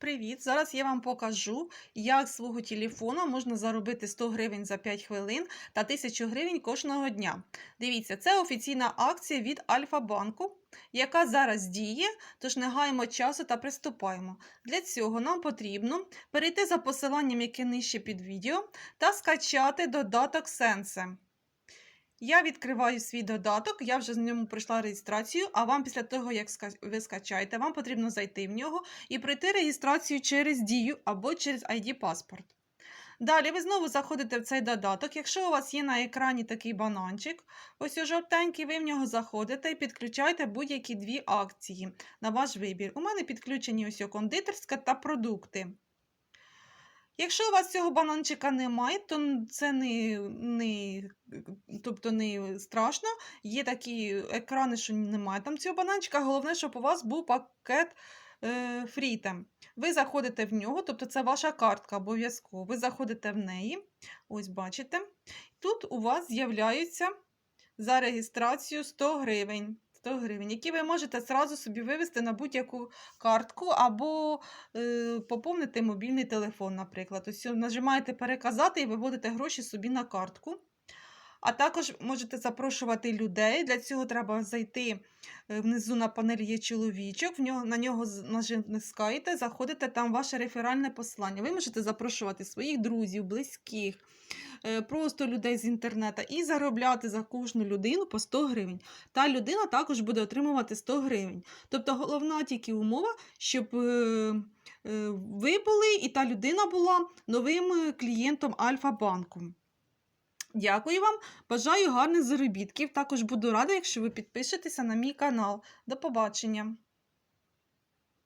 Привіт! Зараз я вам покажу, як з свого телефону можна заробити 100 гривень за 5 хвилин та 1000 гривень кожного дня. Дивіться, це офіційна акція від Альфа-банку, яка зараз діє, тож не гаємо часу та приступаємо. Для цього нам потрібно перейти за посиланням, яке нижче під відео, та скачати додаток Sense. Я відкриваю свій додаток, я вже з ньому пройшла реєстрацію, а вам після того, як ви скачаєте, вам потрібно зайти в нього і пройти реєстрацію через Дію або через ID паспорт. Далі ви знову заходите в цей додаток. Якщо у вас є на екрані такий бананчик, ось у жовтенький, ви в нього заходите і підключаєте будь-які дві акції на ваш вибір. У мене підключені ось кондитерська та продукти. Якщо у вас цього бананчика немає, то це не, не, тобто не страшно. Є такі екрани, що немає там цього бананчика. Головне, щоб у вас був пакет е, фрітем. Ви заходите в нього, тобто це ваша картка обов'язково. Ви заходите в неї, ось бачите. Тут у вас з'являються за реєстрацію 100 гривень. 100 гривень, які ви можете зразу собі вивести на будь-яку картку або е, поповнити мобільний телефон, наприклад. Ось нажимаєте переказати і виводите гроші собі на картку. А також можете запрошувати людей. Для цього треба зайти е, внизу на панелі є чоловічок, в нього, на нього натискаєте, заходите, там ваше реферальне послання. Ви можете запрошувати своїх друзів, близьких, е, просто людей з інтернету і заробляти за кожну людину по 100 гривень. Та людина також буде отримувати 100 гривень. Тобто головна тільки умова, щоб е, ви були і та людина була новим клієнтом Альфа-банку. Дякую вам, бажаю гарних заробітків. Також буду рада, якщо ви підпишетеся на мій канал. До побачення!